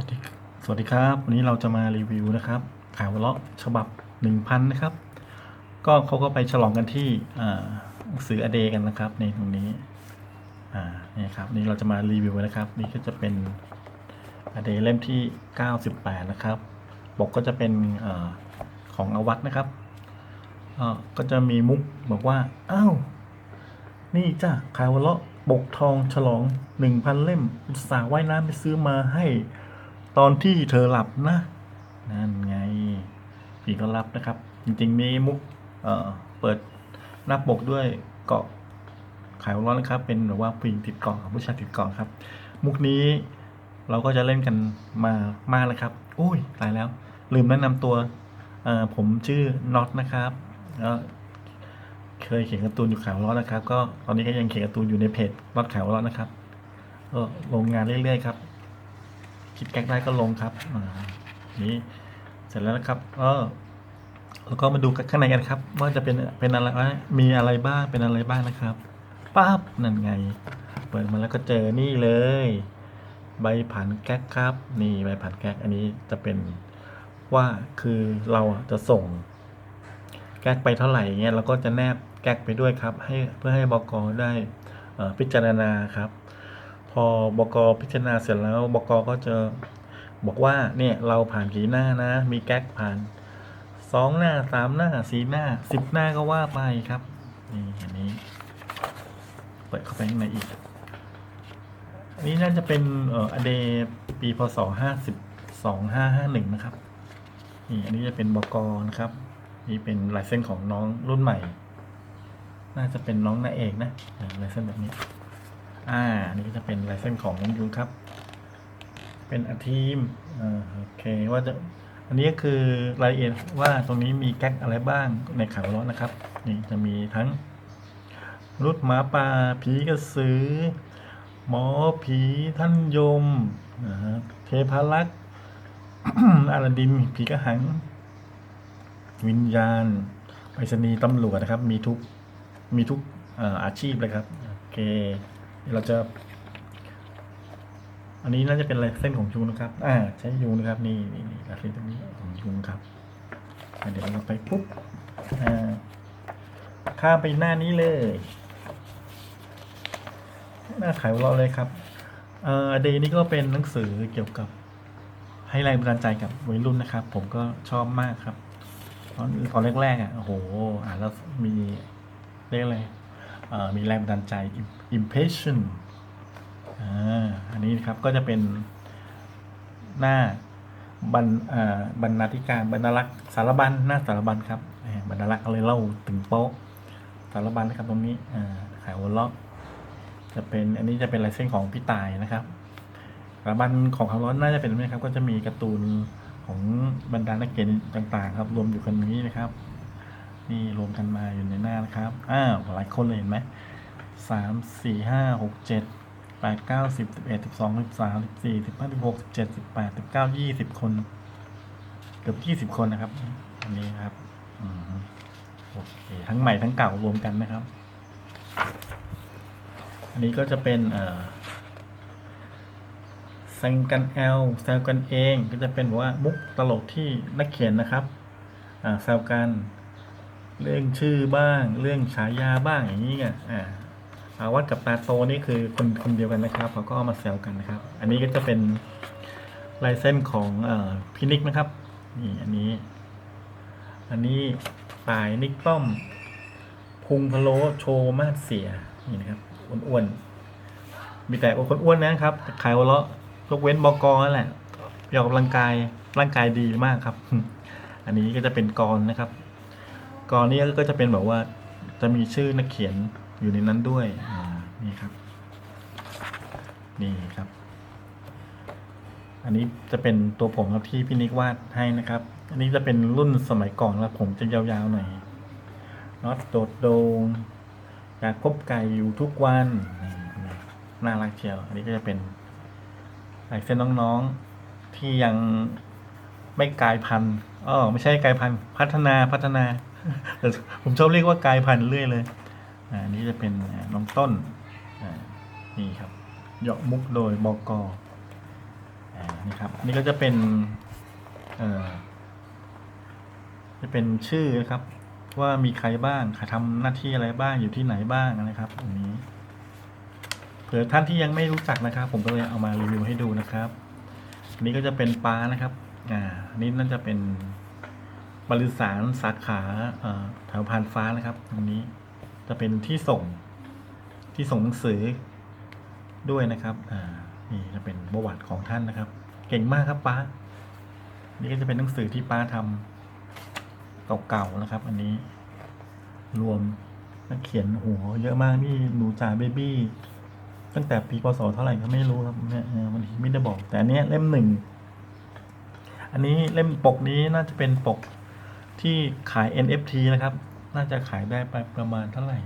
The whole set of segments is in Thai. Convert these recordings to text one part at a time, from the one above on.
วัสดีสวัสดีครับ วันนี้เราจะมารีวิวนะครับข่าวเลาะฉบับ 1,000 นะครับ ก็เขาก็ไปฉลองกันที่หนังสืออเดกันนะครับในตรงนี้อ่านี่ครับนี่เราจะมารีวิวนะครับ นี่ก็จะเป็นอเดเล่มที่ 98 นะครับปกก็จะเป็นอของอวัตนะครับก็จะมีมุกบอกว่าอ้าวนี่จ้ะข่าวเลาะปกทองฉลอง 1,000 เล่มสาห์ว่ายน้ำไปซื้อมาให้ ตอนที่เธอหลับนะ นั่นไง ผีก็รับนะครับ จริงๆมีมุกเอ่อเปิดหน้าปกด้วยเกาะขายร้อนนะครับ เป็นแบบว่าผู้หญิงติดเกาะกับผู้ชายติดเกาะครับ มุกนี้เราก็จะเล่นกันมามากเลยครับอุ้ยตายแล้ว ลืมแนะนำตัวเอ่อผมชื่อน็อตนะครับแล้วเคยเขียนการ์ตูนอยู่ขาวร้อนนะครับ ก็ตอนนี้ก็ยังเขียนการ์ตูนอยู่ในเพจน็อตขาวร้อนนะครับก็ลงงานเรื่อยๆครับ คิดแก๊กได้ก็ลงครับนี่เสร็จแล้วนะครับเออแล้วก็มาดูข้างในกันครับ ว่าจะเป็นเป็นอะไรวะมีอะไรบ้างเป็นอะไรบ้างนะครับปั๊บนั่นไง เปิดมาแล้วก็เจอนี่เลย ใบผันแก๊กครับ นี่ใบผันแก๊กอันนี้จะเป็นว่าคือเราจะส่ง แก๊กไปเท่าไหร่เงี้ยเราก็จะแนบแก๊กไปด้วยครับ ให้เพื่อให้บกได้พิจารณาครับ พอบกพิจารณาเสร็จแล้วบกก็จะบอกว่าเนี่ยเราผ่านกี่หน้านะ มีแก๊กผ่านสองหน้าสามหน้าสี่หน้าสิบหน้าก็ว่าไปครับนี่อันนี้เปิดเข้าไปข้างในอีกอันนี้น่าจะเป็นเอ่ออเดปีพศห้าสิบสองห้าห้าหนึ่งนะครับนี่อันนี้จะเป็นบกนะครับนี่เป็นลายเส้นของน้องรุ่นใหม่ น่าจะเป็นน้องนาเอกนะลายเส้นแบบนี้ อ่านี่ก็จะเป็นลายเส้นของน้องยุงครับ เป็นอาทีมอ่าโอเคว่าจะอันนี้ก็คือรายละเอียดว่าตรงนี้มีแก๊กอะไรบ้างในข่าวร้อนนะครับ นี่จะมีทั้งรุดหมาป่าผีกระสือ หมอผีท่านยมนะฮะเทพารักษ์อาลาดิน ผีกระหัง วิญญาณไปรษณีย์ตำรวจนะครับ มีทุก มีทุกออาชีพเลยครับ โอเค เราจะ อันนี้น่าจะเป็นลายเส้นของยุงนะครับ อ่า ใช้ยุงนะครับ นี่นี่นี่ลายเส้นตรงนี้ของยุงครับเดี๋ยวเราไปปุ๊บ อ่า ข้ามไปหน้านี้เลย หน้าขายของเราเลยครับ เอ่อเดย์นี้ก็เป็นหนังสือเกี่ยวกับให้แรงบันดาลใจกับวัยรุ่นนะครับ ผมก็ชอบมากครับ ตอนตอนแรกๆอะโอ้โหอ่านแล้วมีเรียกอะไร มีแรงบันดาลใจ impression อันนี้ครับก็จะเป็นหน้าบรรบรรณาธิการบรรณารักษ์สารบัญหน้าสารบัญครับบรรณารักษ์อะไรเล่าถึงโป๊ะสารบัญนะครับตรงนี้ขายหัวเลาะจะเป็นอันนี้จะเป็นลายเส้นของพี่ตายนะครับสารบัญของคำร้อนน่าจะเป็นนี้ครับ ก็จะมีการ์ตูนของบรรดานักเขียนต่างๆ ครับ รวมอยู่กันนี้นะครับ นี่รวมกันมาอยู่ในหน้านะครับ อ้าวหลายคนเลยเห็นไหมสามสี่ห้าหกเจ็ดแปดเก้าสิบสิบเอ็ดสิบสองสิบสามสิบสี่สิบห้าสิบหกสิบเจ็ดสิบแปดสิบเก้ายี่สิบคน เกือบยี่สิบคนนะครับ อันนี้ครับอโอเคทั้งใหม่ทั้งเก่ารวมกันนะครับ อันนี้ก็จะเป็นเอ่อแซงกันแอลแซวกันเองก็จะเป็นว่ามุกตลกที่นักเขียนนะครับอ่าแซวกัน เรื่องชื่อบ้าง เรื่องฉายาบ้างอย่างนี้ไงอ่าอาวัดกับตาโตนี่คือคนคนเดียวกันนะครับเขาก็เอามาแซวกันนะครับ อันนี้ก็จะเป็นลายเส้นของอพินิกนะครับนี่อันนี้ อันนี้ปลายนิกต้อม พุงพะโลโชว์มาดเสียนี่นะครับอ้วนๆมีแต่คนอ้วนนะครับขายหัวเราะยกเว้นบอกอนั่นแหละออกกำลังกายร่างกายดีมากครับ อันนี้ก็จะเป็นกรนะครับ กรนี้ก็จะเป็นแบบว่าจะมีชื่อนักเขียนอยู่ในนั้นด้วยนี่ครับ นี่ครับ อันนี้จะเป็นตัวผมครับที่พี่นิกวาดให้นะครับ อันนี้จะเป็นรุ่นสมัยก่อนแล้วผมจะยาวๆหน่อยน็อตโดดโดงอยากพบไก่อยู่ทุกวันนี่น่ารักเชียว อันนี้ก็จะเป็นลายเส้นน้องๆที่ยังไม่กลายพันธุ์อ๋อไม่ใช่กลายพันธุ์พัฒนาพัฒนา แต่ผมชอบเรียกว่ากายพันธุ์เรื่อยเลยอ่าอันนี้จะเป็นน้องต้นนี่ครับเหยาะมุกโดยบกอ่านี่ครับนี่ก็จะเป็นจะเป็นชื่อนะครับ ว่ามีใครบ้างใครทำหน้าที่อะไรบ้างอยู่ที่ไหนบ้างนะครับอันนี้เผื่อท่านที่ยังไม่รู้จักนะครับ ผมก็เลยเอามารีวิวให้ดูนะครับอันนี้ก็จะเป็นป้านะครับ อ่านนี้น่าจะเป็น บริษัทสาขาแถวพานฟ้านะครับ ตรงนี้จะเป็นที่ส่งที่ส่งหนังสือด้วยนะครับอ่านี่จะเป็นประวัติของท่านนะครับ เก่งมากครับป้า นี่ก็จะเป็นหนังสือที่ป้าทำเก่าๆนะครับ อันนี้รวมนักเขียนหัวเยอะมากนี่หนูจ่าเบบี้ตั้งแต่ปีพศเท่าไหร่ก็ไม่รู้ครับเนี่ยเออมันไม่ได้บอก แต่อันนี้เล่มหนึ่ง อันนี้เล่มปกนี้น่าจะเป็นปก ที่ขาย NFT นะครับ น่าจะขายได้ไปประมาณเท่าไหร่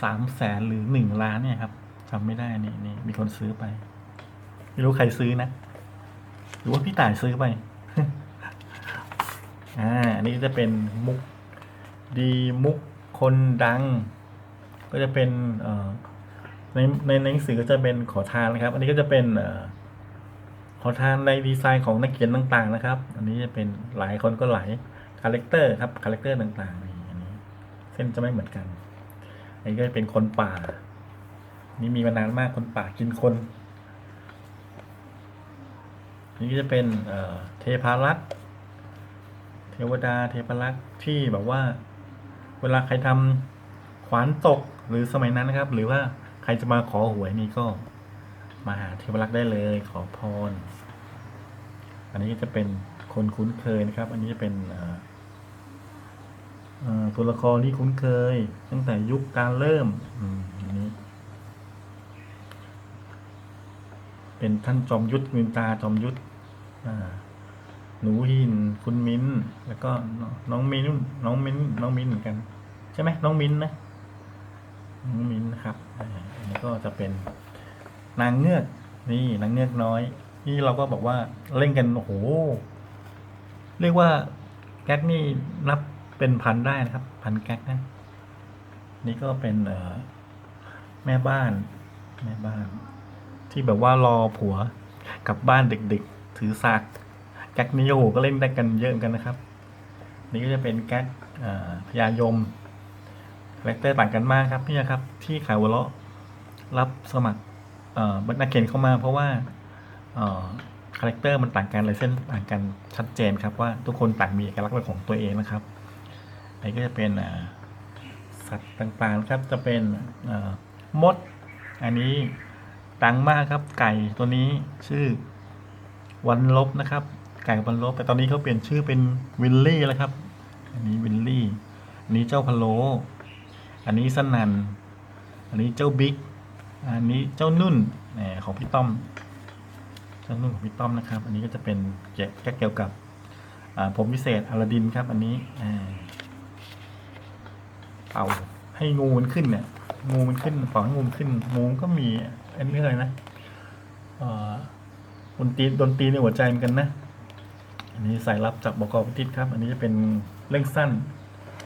สามแสนหรือหนึ่งล้านเนี่ยครับจำไม่ได้นี่นี่มีคนซื้อไป ไม่รู้ใครซื้อนะ หรือว่าพี่ต่ายซื้อไป อ่าอันนี้จะเป็นมุกดีมุกคนดัง ก็จะเป็นเอ่อในในหนังสือก็จะเป็นขอทานนะครับ อันนี้ก็จะเป็นเอ่อทานในดีไซน์ของนักเขียนต่างๆนะครับ อันนี้จะเป็นหลายคนก็หลายคาแรคเตอร์ครับคาแรคเตอร์ต่างๆนี่อันนี้ เส้นจะไม่เหมือนกัน อันนี้ก็จะเป็นคนป่า นี่มีมานานมากคนป่ากินคนนนี้ก็จะเป็นเเทพารักษ์เทวดาเทพารักษ์ที่แบบว่า เวลาใครทำขวานตกหรือสมัยนั้นนะครับ หรือว่าใครจะมาขอหวยนี่ก็ มาหาเทวรักษ์ได้เลยขอพร อันนี้จะเป็นคนคุ้นเคยนะครับ อันนี้จะเป็นตัวละครที่คุ้นเคย ตั้งแต่ยุคการเริ่มอืมอันนี้ เป็นท่านจอมยุทธมินตาจอมยุทธหนูหิน คุณมิ้น แล้วก็น้องมิ้น น้องมิ้น น้องมิ้นเหมือนกัน ใช่ไหมน้องมิ้นนะน้องมิ้นนะครับ อันนี้ก็จะเป็น นางเงือก นี่นางเงือกน้อย นี่เราก็บอกว่าเล่นกันโอ้โห เรียกว่าแก๊กนี่นับเป็นพันได้นะครับ พันแก๊กนะ นี่ก็เป็นแม่บ้าน แม่บ้าน ที่แบบว่ารอผัวกลับบ้านดึกๆ ถือสากแก๊กนี้โอ้โหก็เล่นได้กันเยอะเหมือนกันนะครับ นี่ก็จะเป็นแก๊กพญายมคาแรคเตอร์ต่างกันมากครับนี่นะครับ ที่ขายวะเลาะรับสมัคร เอ่อนักเขียนเข้ามาเพราะว่าคาแรคเตอร์มันต่างกันเลยเส้นต่างกันชัดเจนครับว่าทุกคนต่างมีเอกลักษณ์เป็นของตัวเองนะครับอันนี้ก็จะเป็นสัตว์ต่างๆครับจะเป็นมด อันนี้ดังมากครับไก่ตัวนี้ชื่อวันลบนะครับ ไก่วันลบแต่ตอนนี้เขาเปลี่ยนชื่อเป็นวิลลี่แล้วครับ อันนี้วิลลี่อันนี้เจ้าพะโลอันนี้สนันอันนี้เจ้าบิ๊ก อันนี้เจ้านุ่นของพี่ต้อม เจ้านุ่นของพี่ต้อมนะครับ อันนี้ก็จะเป็นเกี่ยวเกี่ยวกับผมพิเศษอลาดินครับ อันนี้เป่าให้งูมันขึ้นเนี่ย งูมันขึ้นเป่าให้งูมันขึ้น งูก็มีอันนี้อะไรนะดนตรีดนตรีในหัวใจเหมือนกันนะ อันนี้สายลับจากบกพิทิตครับ อันนี้จะเป็นเรื่องสั้น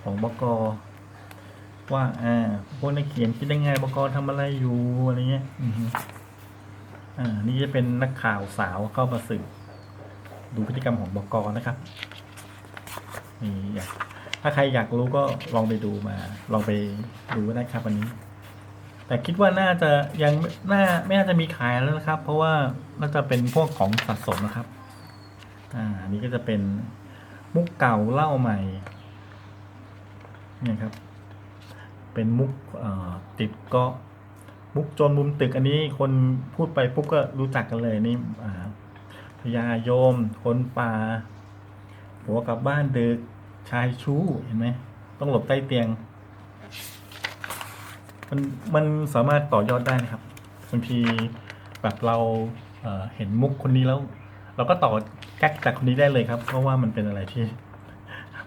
ของบก ว่าอ่าพวกนักเขียนคิดได้ไงบกทำอะไรอยู่อะไรเงี้ยอ่า นี่จะเป็นนักข่าวสาวเข้ามาสืบดูพฤติกรรมของบกนะครับนี่อยากถ้าใครอยากรู้ก็ลองไปดูมา ลองไปดูได้ครับอันนี้ แต่คิดว่าน่าจะยังน่าไม่น่าจะมีขายแล้วนะครับ เพราะว่าน่าจะเป็นพวกของสะสมนะครับ อ่านนี้ก็จะเป็นมุกเก่าเล่าใหม่เนี่ยครับ เป็นมุกติดเก็มุกจรมุมตึกอันนี้คนพูดไปปุ๊บก็รู้จักกันเลยนี่พญาโยม คนป่าหัวกลับบ้านดึกชายชู้เห็นไหมต้องหลบใต้เตียง มันมันสามารถต่อยอดได้นะครับบางทีแบบเราเเห็นมุกคนนี้แล้ว เราก็ต่อแก๊กจากคนนี้ได้เลยครับ เพราะว่ามันเป็นอะไรที่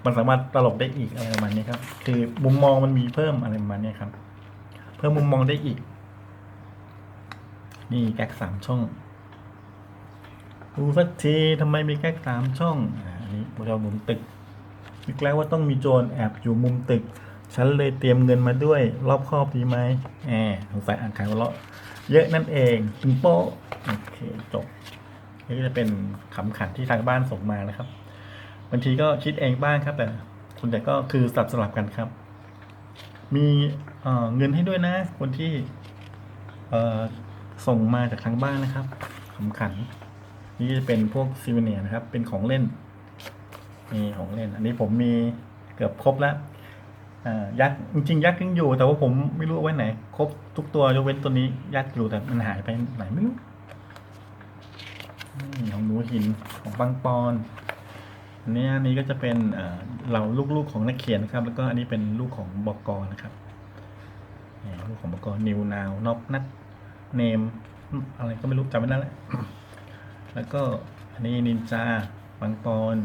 มันสามารถตลกได้อีกอะไรประมาณนี้ครับ คือมุมมองมันมีเพิ่มอะไรประมาณนี้ครับ เพิ่มมุมมองได้อีก นี่แก๊กสามช่องดูสักทีทำไมมีแก๊กสามช่องอ่าอันนี้เรามุมตึกนึกแล้วว่าต้องมีโจรแอบอยู่มุมตึก ฉันเลยเตรียมเงินมาด้วย รอบครอบดีไหมแหมสงสัยอ่านขายหัวเราะเยอะนั่นเองถึงโป๊ะโอเคจบนี่ก็จะเป็นขำขันที่ทางบ้านส่งมานะครับ บางทีก็คิดเองบ้างครับ แต่ส่วนใหญ่ก็คือสลับสลับกันครับ มีเเงินให้ด้วยนะ คนที่ส่งมาจากทางบ้านนะครับขำขัน นี่จะเป็นพวกซีเวเนียนะครับ เป็นของเล่นนี่ของเล่น อันนี้ผมมีเกือบครบแล้วอ่ายักษ์จริงยักษ์ยังอยู่ แต่ว่าผมไม่รู้ไว้ไหน ครบทุกตัวยกเว้นตัวนี้ยักษ์อยู่แต่มันหายไปไหนไม่รู้ของหนูหินของปังปอน อันนี้อันนี้ก็จะเป็นเราลูกๆของนักเขียนนะครับ แล้วก็อันนี้เป็นลูกของบกนะครับลูกของบกนิวนาว นอบนัดเนม อะไรก็ไม่รู้จำไม่ได้แล้วแล้วก็อันนี้นินจาปังปอน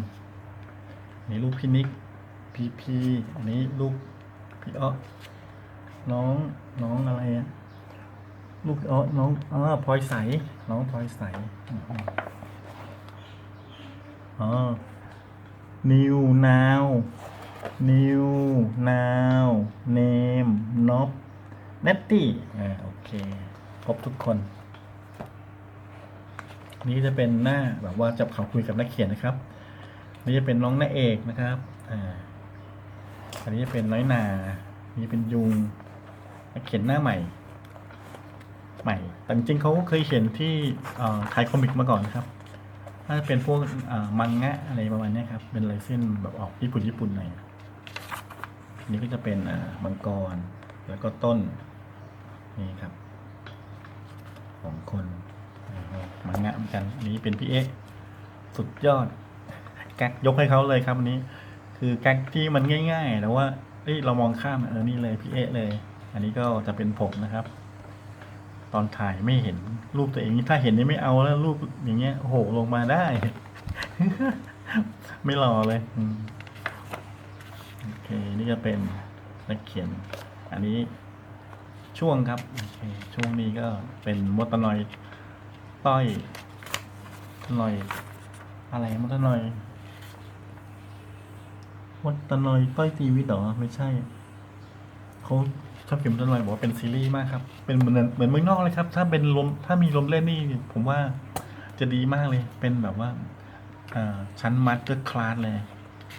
นนี้ลูกพี่นิกพีพีอันนี้ลูกพี่อ้อน้องน้องอะไรอะลูกอ้อน้องอ๋อพลอยใส น้องพลอยใสอ๋อ นิวนาวนิวนาวเนมนบเนตตี้อ่าโอเคครบทุกคน นี่จะเป็นหน้าแบบว่าจับเขาคุยกับนักเขียนนะครับ นี่จะเป็นน้องนาเอกนะครับอ่าอันนี้จะเป็นน้อยนานี่เป็นยุงนักเขียนหน้าใหม่ ใหม่แต่จริงเขาเคยเขียนที่เอ่อไทยคอมิกมาก่อนนะครับ ถ้าเป็นพวกมังงะอะไรประมาณนี้ครับ เป็นลายเส้นแบบออกญี่ปุ่นญี่ปุ่นหน่อยนนี้ก็จะเป็นมังกร แล้วก็ต้น นี่ครับ ของคนมังงะเหมือนกันนี้เป็นพี่เอ๊ะสุดยอด แก๊กยกให้เขาเลยครับอันนี้ คือแก๊กที่มันง่ายๆแต่ว่าเอ้ยเรามองข้ามเออนี่เลยพี่เอ๊ะเลย อันนี้ก็จะเป็นผมนะครับ ตอนถ่ายไม่เห็นรูปตัวเองถ้าเห็นนี่ไม่เอาแล้วรูปอย่างเงี้ยโหลงมาได้ ไม่รอเลยโอเคนี่ก็เป็นนักเขียน อันนี้ช่วงครับโอเคช่วงนี้ก็เป็นมดตนอยต้อยนอย อะไรมดตนอยมดตนอยต้อยตีวิทย์หรอไม่ใช่เขา ชอบเขียนต้นไม้บอกว่าเป็นซีรีส์มากครับ เป็นเหมือนเหมือนเมืองนอกเลยครับ ถ้าเป็นลมถ้ามีลมเล่นนี่ผมว่าจะดีมากเลย เป็นแบบว่าชั้นมัตเตอร์คลาสเลย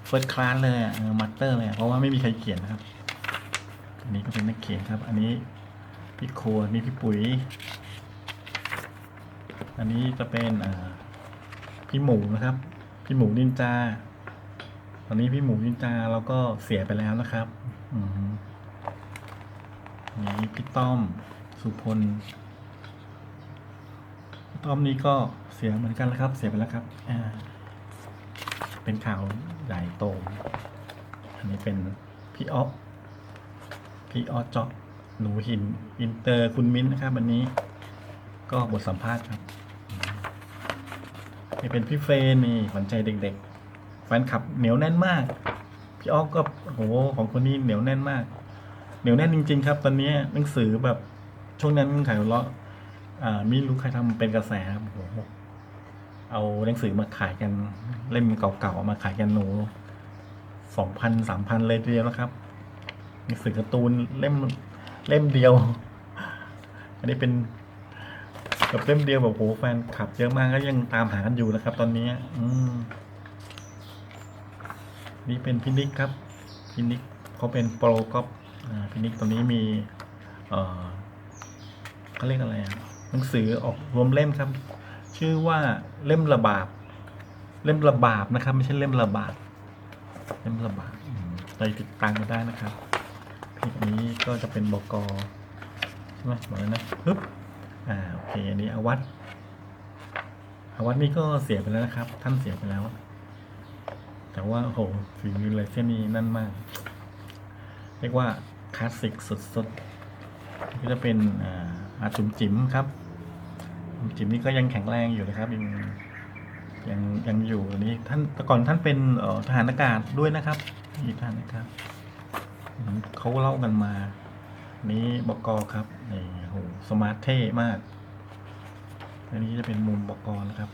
เฟิร์สคลาสเลยอะมัตเตอร์เลย เพราะว่าไม่มีใครเขียนนะครับ อันนี้ก็เป็นนักเขียนครับ อันนี้พี่โคอันนี้พี่ปุ๋ย อันนี้จะเป็นพี่หมูนะครับ พี่หมูนินจา ตอนนี้พี่หมูนินจาเราก็เสียไปแล้วนะครับ อื นี่พี่ต้อมสุพลพี่ต้อมนี่ก็เสียเหมือนกันแล้วครับ เสียไปแล้วครับอ่าเป็นข่าวใหญ่โต อันนี้เป็นพี่อ๊อฟพี่ออจ็อกหนูหิน อินเตอร์คุณมิ้นนะครับวันนี้ ก็บทสัมภาษณ์ครับนี่เป็นพี่เฟนนี่ขวัญใจเด็ก ๆ แฟนคลับเหนียวแน่นมาก พี่อ๊อฟก็โหของคนนี้เหนียวแน่นมาก เหนียวแน่นจริง ๆ ครับ ตอนนี้หนังสือแบบช่วงนั้นขายหัวเราะอ่าไม่รู้ใครทำเป็นกระแสครับโอ้โหเอาหนังสือมาขายกันเล่มเก่าๆมาขายกันหนูสองพันสามพันเลยทีเดียวนะครับหนังสือการ์ตูนเล่มเล่มเดียว อันนี้เป็นแบบเล่มเดียวแบบโหแฟนคลับเยอะมากก็ยังตามหากันอยู่นะครับ ตอนนี้ อืมนี่เป็นพินิกครับพินิกเขาเป็นโปรกอฟอ่า พินิกตัวนี้มีเขาเรียกอะไรอะหนังสือออกรวมเล่มครับ ชื่อว่าเล่มระบาบเล่มระบาบนะครับ ไม่ใช่เล่มระบาดเล่มระบาดไปติดตามกันได้นะครับเพจนี้ก็จะเป็นบกใช่ไหมบอกเลยนะปึ๊บอ่าโอเคอันนี้อาวัตอาวัตนี่ก็เสียไปแล้วนะครับ ท่านเสียไปแล้ว แต่ว่าโอ้โหฝีมือเลยเส้นนี้นั่นมาก เรียกว่า คลาสสิกสุดๆก็จะเป็นอาจุ๋มจิ๋มครับจิ๋มนี่ก็ยังแข็งแรงอยู่นะครับยังยังยังอยู่อันนี้ท่านแต่ก่อนท่านเป็นทหารอากาศด้วยนะครับนี่ทหารอากาศอืมเขาเล่ากันมา นี้บกครับนี่โอ้โหสมาร์ทเท่มาก อันนี้จะเป็นมุมบกนะครับ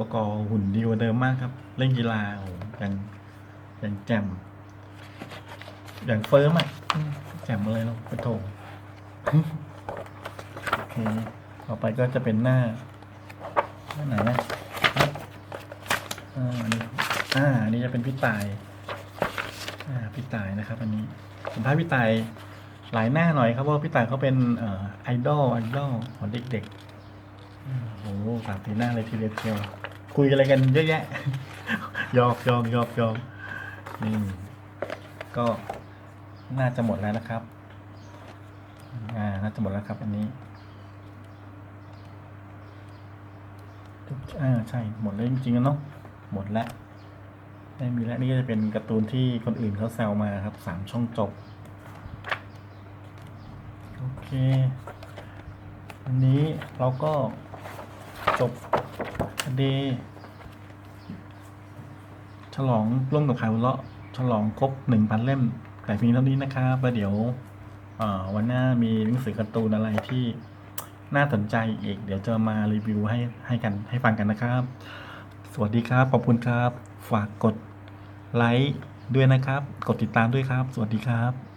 บกหุ่นดีกว่าเดิมมากครับ เล่นกีฬาโอ้โหยังยังแจ่ม อย่างเฟิร์มอะแจ่มอะไรเราไปโถโอเคต่อไปก็จะเป็นหน้า หน้าไหนนะอ่าอันนี้อ่าอันนี้จะเป็นพี่ตาย อ่าพี่ตายนะครับ อันนี้ผมพาพี่ตายหลายหน้าหน่อยครับเพราะว่าพี่ตายเขาเป็นเอ่อไอดอลไอดอลของเด็กๆโอ้โหสามสีหน้าเลยทีเดียวเชียวคุยอะไรกันเยอะแยะยอกยอกยอกยอกนี่ก็ น่าจะหมดแล้วนะครับ อ่า น่าจะหมดแล้วครับ อันนี้อ่าใช่ หมดแล้วจริงๆแล้วเนาะ หมดแล้วไม่มีแล้วนี่ก็จะเป็นการ์ตูนที่คนอื่นเขาแซวมาครับสามช่องจบ โอเคอันนี้เราก็จบคดีฉลองร่วมกับขายหัวเราะฉลองครบหนึ่งพันเล่ม แต่เพียงเท่านี้นะครับแล้วเดี๋ยววันหน้ามีหนังสือการ์ตูนอะไรที่น่าสนใจอีก เดี๋ยวจะมารีวิวให้ให้กันให้ฟังกันนะครับ สวัสดีครับ ขอบคุณครับ ฝากกดไลค์ด้วยนะครับ กดติดตามด้วยครับ สวัสดีครับ